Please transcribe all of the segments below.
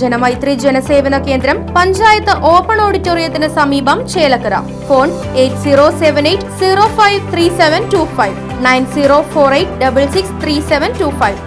ജനമൈത്രി ജനസേവന കേന്ദ്രം പഞ്ചായത്ത് ഓപ്പൺ ഓഡിറ്റോറിയത്തിന് സമീപം Chelakkara. Phone eight zero seven eight zero five three seven two five nine zero four eight double six three seven two five.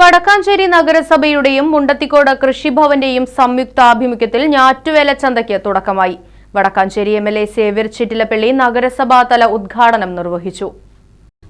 Wadakkanchery നഗരസഭയുടെയും Mundathikode കൃഷിഭവന്റെയും സംയുക്ത ആഭിമുഖ്യത്തിൽ ഞാറ്റുവേല ചന്തയ്ക്ക് തുടക്കമായി. Wadakkanchery M L A Xavier Chittilappilly നഗരസഭാതല ഉദ്ഘാടനം നിർവഹിച്ചു.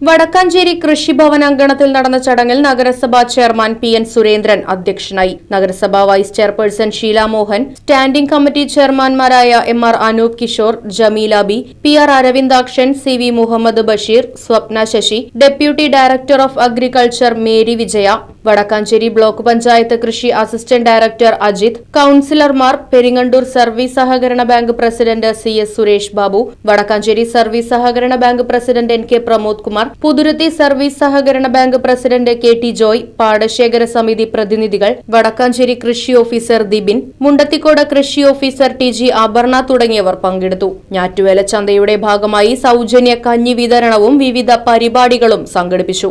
വടക്കാഞ്ചേരി കൃഷിഭവൻ അങ്കണത്തിൽ നടന്ന ചടങ്ങിൽ നഗരസഭാ ചെയർമാൻ പി എൻ സുരേന്ദ്രൻ അധ്യക്ഷനായി. നഗരസഭാ vice chairperson Sheela Mohan standing committee ചെയർമാൻമാരായ M R Anoop Kishore Jameela B P R Aravindakshan C V Muhammad Basheer Swapna Sasi deputy director of agriculture Mary Vijaya Wadakkanchery block panchayat കൃഷി assistant director Ajith കൌൺസിലർമാർ Peringandoor service സഹകരണ bank president C S Suresh Babu Wadakkanchery service സഹകരണ bank president N K Pramod Kumar Puthuruthy service സഹകരണ bank president K T Joy പാടശേഖര സമിതി പ്രതിനിധികൾ വടക്കാഞ്ചേരി കൃഷി officer Dibin Mundathikode കൃഷി officer T G Aparna തുടങ്ങിയവർ പങ്കെടുത്തു. ഞാറ്റുവേല ചന്തയുടെ ഭാഗമായി സൗജന്യ കഞ്ഞി വിതരണവും വിവിധ പരിപാടികളും സംഘടിപ്പിച്ചു.